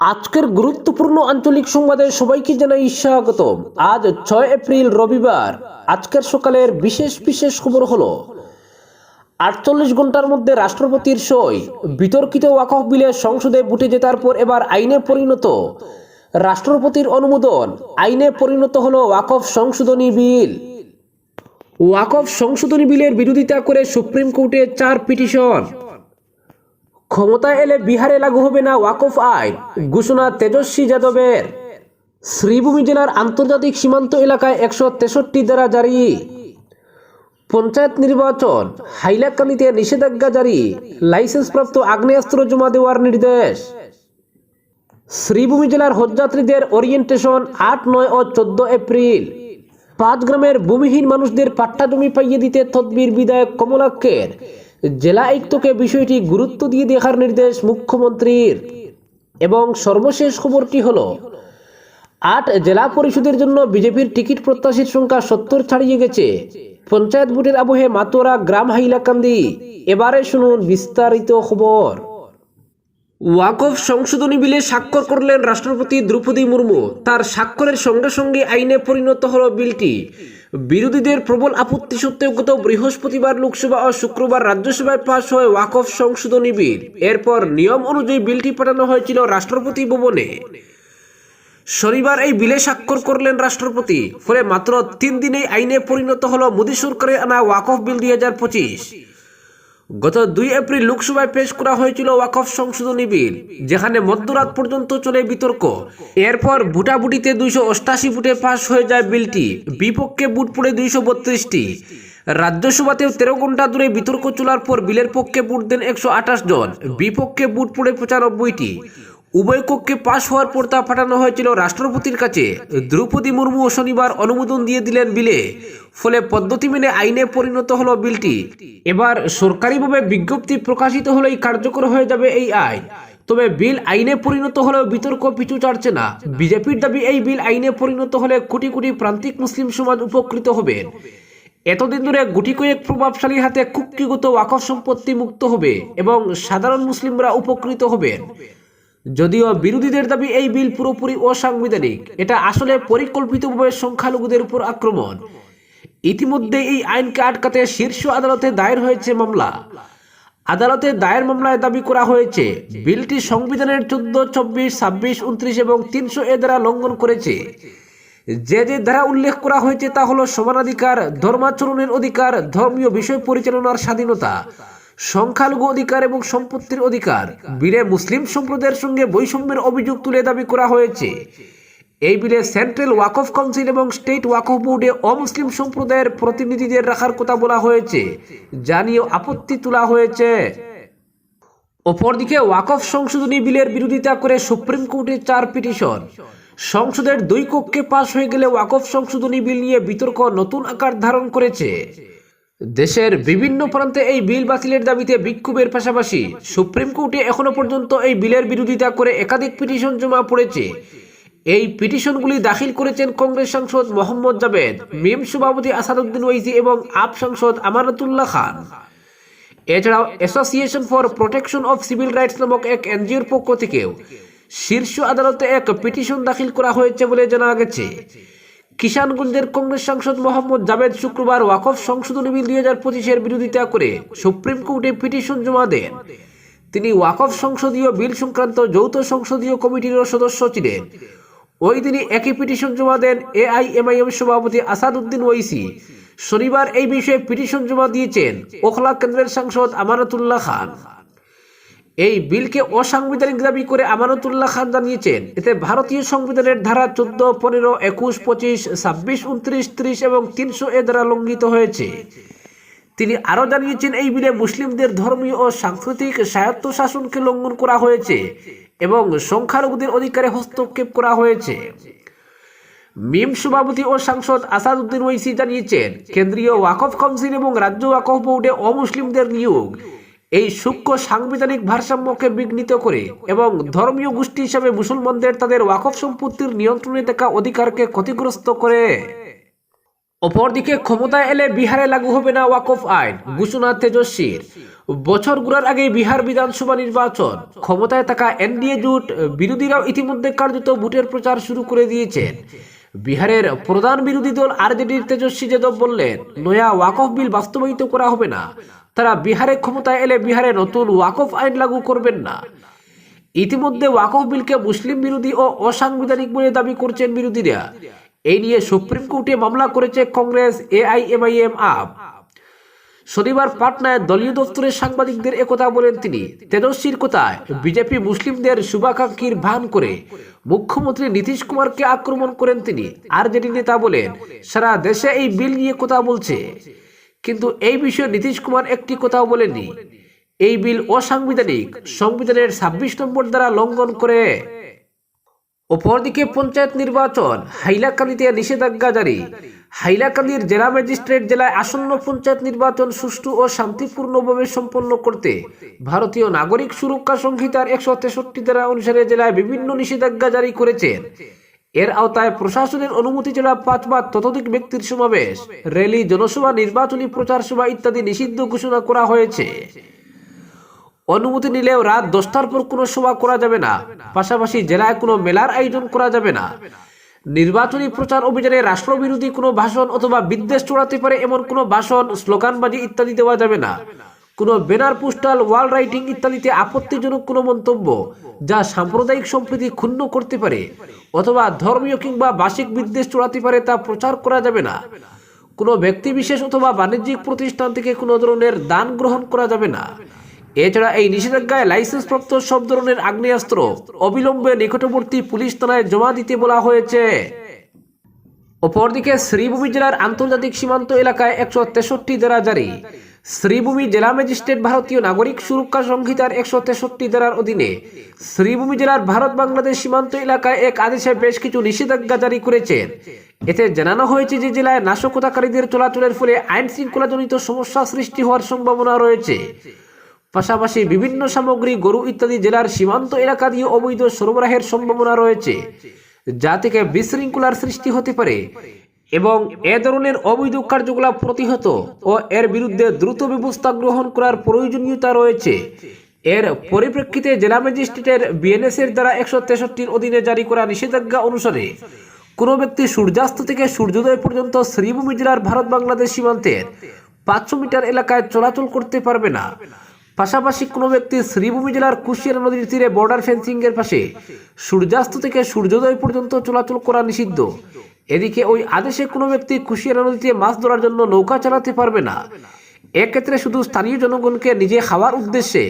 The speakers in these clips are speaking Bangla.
আজকের গুরুত্বপূর্ণ আঞ্চলিক সংবাদে সবাইকে জানাই স্বাগত আজ ছয় এপ্রিল, রবিবার। আজকের সকালের বিশেষ বিশেষ খবর হলো, আটচল্লিশ ঘণ্টার মধ্যে রাষ্ট্রপতির সই, বিতর্কিত ওয়াকফ বিলে সংসদে বুটে জেতার পর এবার আইনে পরিণত। রাষ্ট্রপতির অনুমোদন, আইনে পরিণত হলো ওয়াকফ সংশোধনী বিল। ওয়াকফ সংশোধনী বিলের বিরোধিতা করে সুপ্রিম কোর্টে চার পিটিশন। ক্ষমতা এলে বিহারে লাগু হবে না ওয়াকফ আইন। ঘোষণা তেজস্বী যাদবের। শ্রীভূমি জেলার আন্তর্জাতিক সীমান্ত এলাকায় একশো তেষট্টি দ্বারা জারি। পঞ্চায়েত নির্বাচন, হাইলাকান্দিতে নিষেধাজ্ঞা জারি। লাইসেন্সপ্রাপ্ত আগ্নেয়াস্ত্র জমা দেওয়ার নির্দেশ। শ্রীভূমি জেলার হজযাত্রীদের ওরিয়েন্টেশন আট, নয় ও চোদ্দ এপ্রিল। পাঁচ গ্রামের ভূমিহীন মানুষদের পাট্টা জমি পাইয়ে দিতে তদবির বিধায়ক কমলাক্ষের। জেলা আয়ুক্তকে বিষয়টি গুরুত্ব দিয়ে দেখার নির্দেশ মুখ্যমন্ত্রীর। এবং সর্বশেষ খবরটি হল, আট জেলা পরিষদের জন্য বিজেপির টিকিট প্রত্যাশীর সংখ্যা সত্তর ছাড়িয়ে গেছে। পঞ্চায়েত ভোটের আবহে মাতোরা গ্রাম হাইলাকান্দি। এবারে শুনুন বিস্তারিত খবর। ওয়াকফ সংশোধনী বিলে স্বাক্ষর করলেন রাষ্ট্রপতি দ্রৌপদী মুর্মু। তার স্বাক্ষরের সঙ্গে সঙ্গে আইনে পরিণত হল বিলটি। বিরোধীদের প্রবল আপত্তি সত্ত্বেও গত বৃহস্পতিবার লোকসভা ও শুক্রবার রাজ্যসভায় পাশ হয় ওয়াকফ সংশোধনী বিল। এরপর নিয়ম অনুযায়ী বিলটি পাঠানো হয়েছিল রাষ্ট্রপতি ভবনে। শনিবার এই বিলে স্বাক্ষর করলেন রাষ্ট্রপতি। ফলে মাত্র তিন দিনেই আইনে পরিণত হল মোদী সরকারের আনা ওয়াকফ বিল দুই হাজার পঁচিশ। গত দুই এপ্রিল লোকসভায় পেশ করা হয়েছিল ওয়াকফ সংশোধনী বিল, যেখানে মধ্যরাত পর্যন্ত চলে বিতর্ক। এরপর বুটাবুটিতে দুইশো অষ্টাশি ফুটে পাশ হয়ে যায় বিলটি, বিপক্ষে বুট পড়ে দুইশো বত্রিশটি। রাজ্যসভাতেও তেরো ঘণ্টা ধরে বিতর্ক চলার পর বিলের পক্ষে বুট দেন একশো আঠাশ জন, বিপক্ষে বুট পড়ে পঁচানব্বইটি। উভয় কক্ষে পাশ হওয়ার পর তা পাঠানো হয়েছিল রাষ্ট্রপতির কাছে। দ্রৌপদী মুর্মু শনিবার অনুমোদন দিয়ে দিলেন বিলে। ফলে পদ্ধতি মেনে আইনে পরিণত হলো বিলটি। এবার সরকারিভাবে বিজ্ঞপ্তি প্রকাশিত হলেই কার্যকর হয়ে যাবে এই আইন। তবে বিল আইনে পরিণত হলেও বিতর্ক পিছু ছাড়ছে না। বিজেপির দাবি, এই বিল আইনে পরিণত হলে কোটি কোটি প্রান্তিক মুসলিম সমাজ উপকৃত হবেন এতদিন ধরে গুটি কয়েক প্রভাবশালী হাতে কুক্ষিগত ওয়াকফ সম্পত্তি মুক্ত হবে এবং সাধারণ মুসলিমরা উপকৃত হবেন যদিও বিরোধীদের দাবি, এই বিল পুরোপুরি অসাংবিধানিক। এটা আসলে পরিকল্পিতভাবে সংখ্যালঘুদের উপর আক্রমণ। ইতিমধ্যে এই আইনকে আটকাতে শীর্ষ আদালতে দায়ের হয়েছে মামলা। আদালতে দায়ের মামলায় দাবি করা হয়েছে, বিলটি সংবিধানের চোদ্দ, চব্বিশ, ছাব্বিশ, উনত্রিশ এবং তিনশো এ দ্বারা লঙ্ঘন করেছে। যে যে ধারা উল্লেখ করা হয়েছে তা হলো সমানাধিকার, ধর্মাচরণের অধিকার, ধর্মীয় বিষয় পরিচালনার স্বাধীনতা, সংখ্যালঘু অধিকার এবং সম্পত্তির অধিকার। বিলে মুসলিম সম্প্রদায়ের সঙ্গে বৈষম্যের অভিযোগ তুলে দাবি করা হয়েছে। এই বিলে সেন্ট্রাল ওয়াকফ কাউন্সিল এবং স্টেট ওয়াকফ বোর্ডে অমুসলিম সম্প্রদায়ের প্রতিনিধিদের রাখার কথা বলা হয়েছে যা নিয়েও আপত্তি তোলা হয়েছে। অপরদিকে ওয়াকফ সংশোধনী বিলের বিরোধিতা করে সুপ্রিম কোর্টে চার পিটিশন। সংসদের দুই কক্ষে পাশ হয়ে গেলে ওয়াকফ সংশোধনী বিল নিয়ে বিতর্ক নতুন আকার ধারণ করেছে। দেশের বিভিন্ন প্রান্তে এই বিল বাতিলের দাবিতে বিক্ষোভের পাশাপাশি সুপ্রিম কোর্টে এখনও পর্যন্ত এই বিলের বিরোধিতা করে একাধিক পিটিশন জমা পড়েছে। এই পিটিশনগুলি দাখিল করেছেন কংগ্রেস সাংসদ মোহাম্মদ জাবেদ মিম সভাপতি আসাদুদ্দিন ওয়াইজি এবং আপ সাংসদ আমানতুল্লাহ খান। এছাড়াও association for protection of civil rights নামক এক এনজিওর পক্ষ থেকেও শীর্ষ আদালতে এক পিটিশন দাখিল করা হয়েছে বলে জানা গেছে। কিষানগঞ্জের কংগ্রেস সাংসদ মোহাম্মদ জাবেদ শুক্রবার ওয়াকফ সংশোধনী বিল দুই হাজার পঁচিশের বিরোধিতা করে সুপ্রিম কোর্টে পিটিশন জমা দেন। তিনি ওয়াকফ সংসদীয় বিল সংক্রান্ত যৌথ সংসদীয় কমিটিরও সদস্য ছিলেন। ওই দিনই একই পিটিশন জমা দেন এআইএমআইএম সভাপতি আসাদ উদ্দিন ওয়াইসি। শনিবার এই বিষয়ে পিটিশন জমা দিয়েছেন ওখলা কেন্দ্রের সাংসদ আমানতুল্লাহ খান। এই বিলকে অসাংবিধানিক দাবি করে আমানতুল্লাহ খান জানিয়েছেন, এতে ভারতীয় সংবিধানের ধারা চোদ্দ, পনেরো, একুশ, পঁচিশ, ছাব্বিশ, উনত্রিশ, ত্রিশ এবং তিনশো এ দ্বারা লঙ্ঘিত হয়েছে। তিনি আরও জানিয়েছেন, এই বিলে মুসলিমদের ধর্মীয় ও সাংস্কৃতিক স্বায়ত্ত শাসনকে লঙ্ঘন করা হয়েছে। এবং সংখ্যালঘুদের অধিকারে হস্তক্ষেপ করা হয়েছে। মিম সভাপতি ও সাংসদ আসাদুদ্দিন ওয়াইসি জানিয়েছেন, কেন্দ্রীয় ওয়াকফ কাউন্সিল এবং রাজ্য ওয়াকফ বোর্ডে অমুসলিমদের নিয়োগ এই সূক্ষ্ম সাংবিধানিক ভারসাম্যকে বিঘ্নিত করে এবং ধর্মীয় গোষ্ঠী হিসাবে মুসলমানদের তাদের ওয়াকফ সম্পত্তির নিয়ন্ত্রণে থাকা অধিকারকে ক্ষতিগ্রস্ত করে। অপরদিকে ক্ষমতায় এলে বিহারে লাগু হবে না ওয়াকফ আইন ঘোষণা তেজস্বীর। বছর ঘুরার আগে বিহার বিধানসভা নির্বাচন। ক্ষমতায় থাকা এনডিএ জোট বিরোধীরাও ইতিমধ্যে কার্যত ভোটের প্রচার শুরু করে দিয়েছেন। বিহারের প্রধান বিরোধী দল আরজেডির তেজস্বী যাদব বললেন, নয়া ওয়াকফ বিল বাস্তবায়িত করা হবে না। তারা বিহারে ক্ষমতায় এলে বিহারে নতুন ওয়াকফ আইন লাগু করবেন না। ইতিমধ্যে ওয়াকফ বিলকে মুসলিম বিরোধী ও অসাংবিধানিক বলে দাবি করছেন বিরোধীরা। এই নিয়ে সুপ্রিম কোর্টে মামলা করেছে কংগ্রেস এআইএমআইএম আপ। শনিবার পাটনায় দলীয় দপ্তরের সাংবাদিকদের একথা বলেন তিনি। তেজস্বীর কথায় বিজেপি মুসলিমদের শুভাকাঙ্ক্ষীর ভান করে মুখ্যমন্ত্রী নীতিশ কুমারকে আক্রমণ করেন তিনি। আর যেটি নেতা বলেন, সারা দেশে এই বিল নিয়ে কথা বলছে। কিন্তু এই বিষয়ে নীতিশ কুমার একটি কথাও বলেননি। এই বিল অসাংবিধানিক, সংবিধানের ছাব্বিশ নম্বর দ্বারা লঙ্ঘন করে। অপরদিকে পঞ্চায়েত নির্বাচন, হাইলাকান্দিতে নিষেধাজ্ঞা জারি। হাইলাকান্দির জেলা ম্যাজিস্ট্রেট জেলায় আসন্ন পঞ্চায়েত নির্বাচন সুষ্ঠু ও শান্তিপূর্ণভাবে সম্পন্ন করতে ভারতীয় নাগরিক সুরক্ষা সংহিতার একশো তেষট্টি ধারা অনুসারে জেলায় বিভিন্ন নিষেধাজ্ঞা জারি করেছেন। এর আওতায় প্রশাসনের অনুমতি ছাড়া পাঁচ বা ততোধিক ব্যক্তির সমাবেশ, র্যালি, জনসভা, নির্বাচনী প্রচার সভা ইত্যাদি নিষিদ্ধ ঘোষণা করা হয়েছে। অনুমতি নিলেও রাত দশটার পর কোনো সভা করা যাবে না। পাশাপাশি জেলায় কোনো মেলার আয়োজন করা যাবে না। নির্বাচনী প্রচার অভিযানে রাষ্ট্রবিরোধী কোনো ভাষণ অথবা বিদ্বেষ চড়াতে পারে এমন কোনো ভাষণ, স্লোগানবাজি ইত্যাদি দেওয়া যাবে না। কোনো ব্যানার পোস্টাল ওয়াল রাইটিং ইত্যাদিতে আপত্তিজনক কোনো মন্তব্য যা সাম্প্রদায়িক সম্প্রীতি ক্ষুণ্ণ করতে পারে অথবা ধর্মীয় কিংবা বার্ষিক বিদ্বেষ চড়াতে পারে তা প্রচার করা যাবে না। কোনো ব্যক্তি বিশেষ অথবা বাণিজ্যিক প্রতিষ্ঠান থেকে কোনো ধরনের দান গ্রহণ করা যাবে না। এছাড়া এই নিষেধাজ্ঞায় লাইসেন্সপ্রাপ্ত সব ধরনের আগ্নেয়াস্ত্র অবিলম্বে নিকটবর্তী পুলিশ থানায় জমা দিতে বলা হয়েছে। অপরদিকে শ্রীভূমি জেলার আন্তর্জাতিক সীমান্ত এলাকায় একশো তেষট্টি ধারা জারি। শ্রীভূমি জেলা ম্যাজিস্ট্রেট ভারতীয় নাগরিক সুরক্ষা সংহিতার একশো তেষট্টি ধারার অধীনে শ্রীভূমি জেলার ভারত বাংলাদেশ সীমান্ত এলাকায় এক আদেশে বেশ কিছু নিষেধাজ্ঞা জারি করেছেন এতে জানানো হয়েছে যে জেলায় নাশকতাকারীদের চলাচলের ফলে আইন শৃঙ্খলাজনিত সমস্যা সৃষ্টি হওয়ার সম্ভাবনা রয়েছে। পাশাপাশি বিভিন্ন সামগ্রী, গরু ইত্যাদি জেলার সীমান্ত এলাকা দিয়ে অবৈধ সরবরাহের সম্ভাবনা রয়েছে, যা থেকে বিশৃঙ্খলার সৃষ্টি হতে পারে এবং এ ধরনের অবৈধ কার্যকলাপ প্রতিহত ও এর বিরুদ্ধে দ্রুত ব্যবস্থা গ্রহণ করার প্রয়োজনীয়তা রয়েছে। এর পরিপ্রেক্ষিতে জেলা ম্যাজিস্ট্রেটের বিএনএস এর দ্বারা একশো তেষট্টির অধীনে জারি করা নিষেধাজ্ঞা অনুসারে কোনো ব্যক্তি সূর্যাস্ত থেকে সূর্যোদয় পর্যন্ত শ্রীভূমি জেলার ভারত বাংলাদেশ সীমান্তের পাঁচশো মিটার এলাকায় চলাচল করতে পারবে না। পাশাপাশি কোনো ব্যক্তি শ্রীভূমি জেলার কুশিয়ারা নদীর তীরে বর্ডার ফেন্সিং এর পাশে সূর্যাস্ত থেকে সূর্যোদয় পর্যন্ত চলাচল করা নিষিদ্ধ। এদিকে ওই আদেশে কোনো ব্যক্তি কুশিয়ারা নদীতে মাছ ধরার জন্য নৌকা চালাতে পারবে না। এক্ষেত্রে শুধু স্থানীয় জনগণকে নিজে খাওয়ার উদ্দেশ্যে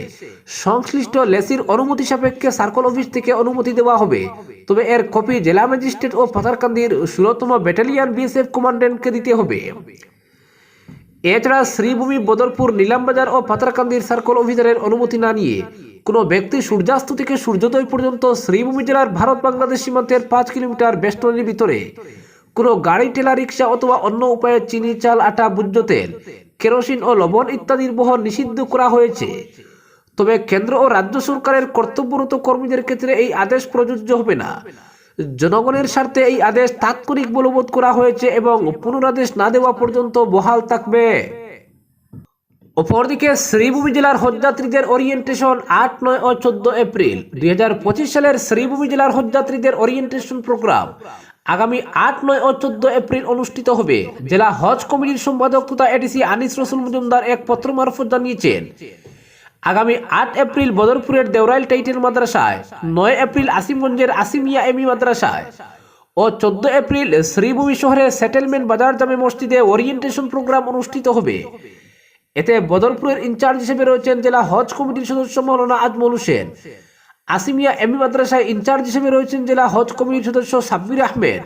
সংশ্লিষ্ট লেসির অনুমতি সাপেক্ষে সার্কল অফিস থেকে অনুমতি দেওয়া হবে। তবে এর কপি জেলা ম্যাজিস্ট্রেট ও পাথারকান্দির ষোলতম ব্যাটালিয়ান বিএসএফ কমান্ডেন্টকে দিতে হবে। এছাড়া শ্রীভূমি, বদরপুর, নিলামবাজার ও পাতারকান্দির সার্কল অফিসারের অনুমতি না নিয়ে কোনো ব্যক্তি সূর্যাস্ত থেকে সূর্যোদয় পর্যন্ত শ্রীভূমি জেলার ভারত বাংলাদেশ সীমান্তের পাঁচ কিলোমিটার বেষ্টনীর ভিতরে কোনো গাড়ি, টেলা রিক্সা অথবা অন্য উপায়ে চিনি, চাল, আটা ভোজ্য তেল, কেরোসিন ও লবণ ইত্যাদির বহন নিষিদ্ধ করা হয়েছে। তবে কেন্দ্র ও রাজ্য সরকারের কর্তব্যরত কর্মীদের ক্ষেত্রে এই আদেশ প্রযোজ্য হবে না। জনগণের স্বার্থে এই আদেশ তাৎক্ষণিক বলবৎ করা হয়েছে এবং পুনরাদেশ না দেওয়া পর্যন্ত বহাল থাকবে। অপরদিকে শ্রীভূমি জেলার হজযাত্রীদের ওরিয়েন্টেশন আট, নয় ও চোদ্দ এপ্রিল দুই হাজার পঁচিশ সালের শ্রীভূমি জেলার হজযাত্রীদের ওরিয়েন্টেশন প্রোগ্রাম আগামী আট, নয় ও চোদ্দ এপ্রিল অনুষ্ঠিত হবে। জেলা হজ কমিটির সম্পাদক তথা এডিসি আনিস রসুল মজুমদার এক পত্র মারফত জানিয়েছেন আগামী আট এপ্রিল বদরপুরের দেওরাইল টাইটেল মাদ্রাসায়, নয় এপ্রিল আসিমগঞ্জের আসিমিয়া এমি মাদ্রাসায় ও চোদ্দ এপ্রিল শ্রীভূমি শহরের সেটেলমেন্ট বাজার জামে মসজিদে ওরিয়েন্টেশন প্রোগ্রাম অনুষ্ঠিত হবে। এতে বদরপুরের ইনচার্জ হিসেবে রয়েছেন জেলা হজ কমিটির সদস্য মৌলানা আজমল হোসেন। আসিমিয়া এমি মাদ্রাসায় ইনচার্জ হিসেবে রয়েছেন জেলা হজ কমিটির সদস্য সাব্বির আহমেদ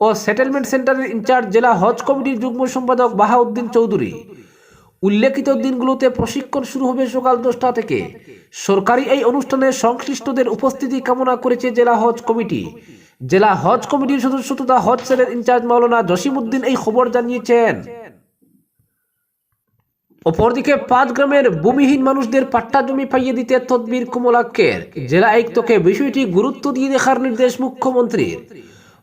ও সেটেলমেন্ট সেন্টারের ইনচার্জ জেলা হজ কমিটির যুগ্ম সম্পাদক বাহাউদ্দিন চৌধুরী। উল্লেখিত দিনগুলোতে প্রশিক্ষণ শুরু হবে সকাল দশটা থেকে। সরকারি এই অনুষ্ঠানে সংশ্লিষ্টদের উপস্থিতি কামনা করেছে জেলা হজ কমিটি। জেলা হজ কমিটির সদস্য তথা হজ সেলের ইনচার্জ মাওলানা জসিমউদ্দিন এই খবর জানিয়েছেন। অপরদিকে পাঁচ গ্রামের ভূমিহীন মানুষদের পাট্টা জমি পাইয়ে দিতে তদবির কমলাক্ষের। জেলা আয়ুক্তকে বিষয়টি গুরুত্ব দিয়ে দেখার নির্দেশ মুখ্যমন্ত্রীর।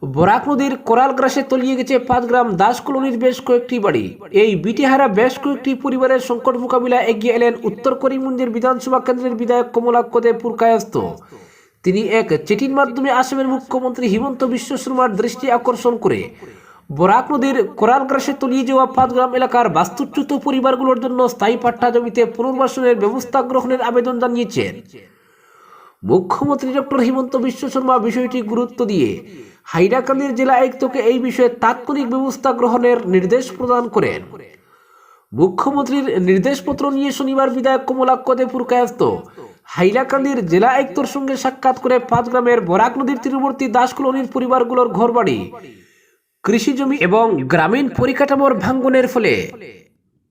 বরাক নদীর কোরাল গ্রাসে তলিয়ে গেছে পাঁচ গ্রাম দাস কলোনির বেশ কয়েকটি বাড়ি। এই বিটিহারা বেশ কয়েকটি পরিবারের সংকট মোকাবিলা এগিয়ে এলেন উত্তর করিমগঞ্জের বিধানসভা কেন্দ্রের বিধায়ক কমলাক্ষ দে পুরকায়স্ত তিনি এক চিঠির মাধ্যমে আসামের মুখ্যমন্ত্রী হিমন্ত বিশ্ব শর্মার দৃষ্টি আকর্ষণ করে বরাক নদীর কোরাল গ্রাসে তলিয়ে যাওয়া পাঁচগ্রাম এলাকার বাস্তুচ্যুত পরিবারগুলোর জন্য স্থায়ী পাট্টা জমিতে পুনর্বাসনের ব্যবস্থা গ্রহণের আবেদন জানিয়েছেন। মুখ্যমন্ত্রী ডক্টর হিমন্ত বিশ্ব শর্মা বিষয়টি গুরুত্ব দিয়ে হাইলাকান্দির জেলা আয়ুক্তকে এই বিষয়ে তাৎক্ষণিক ব্যবস্থা গ্রহণের নির্দেশ প্রদান করেন। মুখ্যমন্ত্রীর নির্দেশপত্র নিয়ে শনিবার বিধায়ক কমলাক্ষ দেপুর কায়স্ত হাইলাকান্দির জেলা আয়ুক্তর সঙ্গে সাক্ষাৎ করে পাঁচ গ্রামের বরাক নদীর তীরবর্তী দাস কলোনির পরিবারগুলোর ঘরবাড়ি, কৃষি জমি এবং গ্রামীণ পরিকাঠামোর ভাঙ্গনের ফলে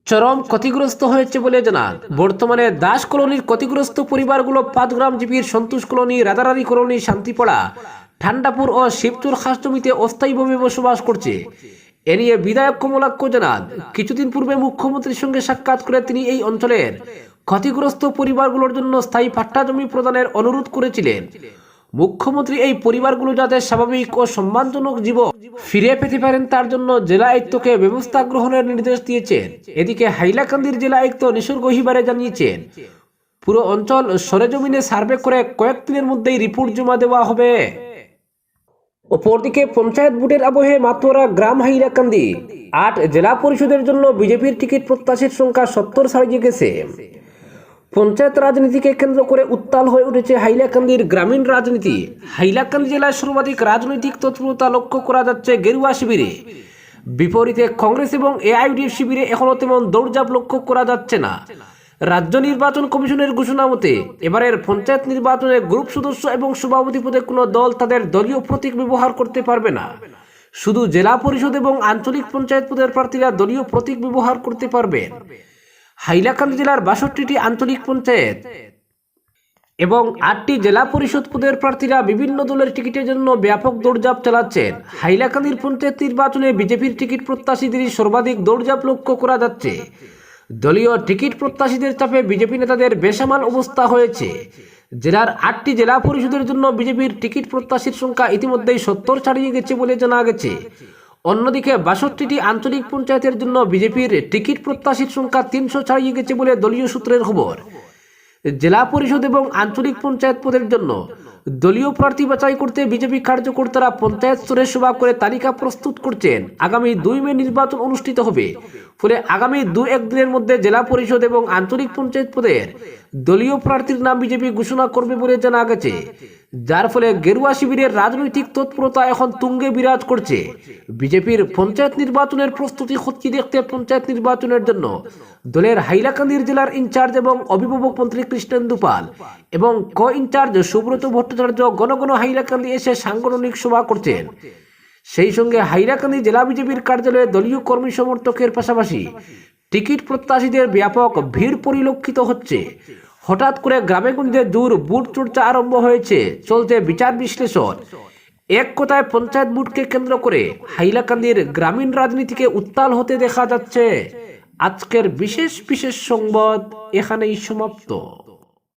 চরম ক্ষতিগ্রস্ত হয়েছে বলে জানান। বর্তমানে দাস কলোনির ক্ষতিগ্রস্ত পরিবারগুলো পাঁচগ্রাম জিপির সন্তোষ কলোনি রাদারারি কলোনি, শান্তিপাড়া ঠান্ডাপুর ও শিবচুর খাস জমিতে অস্থায়ীভাবে বসবাস করছে। এ নিয়ে বিধায়ক কমলাক্ষ জানান কিছুদিন পূর্বে মুখ্যমন্ত্রীর সঙ্গে সাক্ষাৎ করে তিনি এই অঞ্চলের ক্ষতিগ্রস্ত পরিবারগুলোর জন্য স্থায়ী পাট্টা জমি প্রদানের অনুরোধ করেছিলেন। মুখ্যমন্ত্রী এই পরিবারগুলো যাতে স্বাভাবিক ও সম্মানজনক জীবন ফিরে পেতে পারেন, তার জন্য জেলা আয়ুক্তকে ব্যবস্থা গ্রহণের নির্দেশ দিয়েছেন। এদিকে হাইলাকান্দির জেলা আয়ুক্ত নিসর্গ হিবারে জানিয়েছেন, পুরো অঞ্চল সরেজমিনে সার্ভে করে কয়েকদিনের মধ্যেই রিপোর্ট জমা দেওয়া হবে। অপরদিকে পঞ্চায়েত ভোটের আবহে মাতোয়ারা, গ্রাম হাইলাকান্দি। আট জেলা পরিষদের জন্য বিজেপির টিকিট প্রত্যাশীর সংখ্যা সত্তর ছাড়িয়ে গেছে পঞ্চায়েত রাজনীতিকে কেন্দ্র করে উত্তাল হয়ে উঠেছে হাইলাকান্দির গ্রামীণ রাজনীতি। হাইলাকান্দি জেলায় সর্বাধিক রাজনৈতিক তৎপরতা লক্ষ্য করা যাচ্ছে গেরুয়া শিবিরে। বিপরীতে কংগ্রেস এবং এআইডিএফ শিবিরে এখনও তেমন দৌড়ঝাঁপ লক্ষ্য করা যাচ্ছে না। রাজ্য নির্বাচন কমিশনের ঘোষণা মতে, এবারের পঞ্চায়েত নির্বাচনে গ্রুপ সদস্য এবং সভাপতি পদে কোনো দল তাদের দলীয় প্রতীক ব্যবহার করতে পারবে না। শুধু জেলা পরিষদ এবং আঞ্চলিক পঞ্চায়েত পদের প্রার্থীরা দলীয় প্রতীক ব্যবহার করতে পারবেন হাইলাকান্দি জেলার বাষট্টিটি আঞ্চলিক পঞ্চায়েত এবং আটটি জেলা পরিষদ পদের প্রার্থীরা বিভিন্ন দলের টিকিটের জন্য ব্যাপক দৌড়ঝাঁপ চালাচ্ছেন। হাইলাকান্দির পঞ্চায়েত নির্বাচনে বিজেপির টিকিট প্রত্যাশীদেরই সর্বাধিক দৌড়ঝাঁপ লক্ষ্য করা যাচ্ছে। দলীয় টিকিট প্রত্যাশীদের চাপে বিজেপি নেতাদের বেসামাল অবস্থা হয়েছে। জেলার আটটি জেলা পরিষদের জন্য বিজেপির টিকিট প্রত্যাশীর সংখ্যা ইতিমধ্যেই সত্তর ছাড়িয়ে গেছে বলে জানা গেছে। অন্যদিকে বাষট্টিটি আঞ্চলিক পঞ্চায়েতের জন্য বিজেপির টিকিট প্রত্যাশীর সংখ্যা তিনশো ছাড়িয়ে গেছে বলে দলীয় সূত্রের খবর। জেলা পরিষদ এবং আঞ্চলিক পঞ্চায়েত পদের জন্য দলীয় প্রার্থী বাছাই করতে বিজেপি কার্যকর্তারা পঞ্চায়েত স্তরে সভা করে তালিকা প্রস্তুত করছেন। আগামী দুই মে নির্বাচন অনুষ্ঠিত হবে। ফলে আগামী দু একদিনের মধ্যে জেলা পরিষদ এবং আঞ্চলিক পঞ্চায়েত পদের দলীয় প্রার্থীর নাম বিজেপি ঘোষণা করবে বলে জানা গেছে। যার ফলে গেরুয়া শিবিরের রাজনৈতিক তৎপরতা এখন তুঙ্গে বিরাজ করছে। বিজেপির পঞ্চায়েত নির্বাচনের প্রস্তুতি হচ্ছে দেখতে পঞ্চায়েত নির্বাচনের জন্য দলের হাইলাকান্দির জেলার ইনচার্জ এবং অভিভাবক মন্ত্রী কৃষ্ণেন্দু পাল এবং ক ইনচার্জ সুব্রত ভট্টাচার্য ঘন হাইলাকান্দি এসে সাংগঠনিক সভা করছেন। সেই সঙ্গে হাইলাকান্দি জেলা বিজেপির কার্যালয়ে দলীয় কর্মী সমর্থকের পাশাপাশি টিকিট প্রত্যাশীদের ব্যাপক ভিড় পরিলক্ষিত হচ্ছে। হঠাৎ করে গ্রামে গঞ্জে দূর বুট চর্চা আরম্ভ হয়েছে। চলছে বিচার বিশ্লেষণ। এক কথায় পঞ্চায়েত বুটকে কেন্দ্র করে হাইলাকান্দির গ্রামীণ রাজনীতিকে উত্তাল হতে দেখা যাচ্ছে। আজকের বিশেষ বিশেষ সংবাদ এখানেই সমাপ্ত।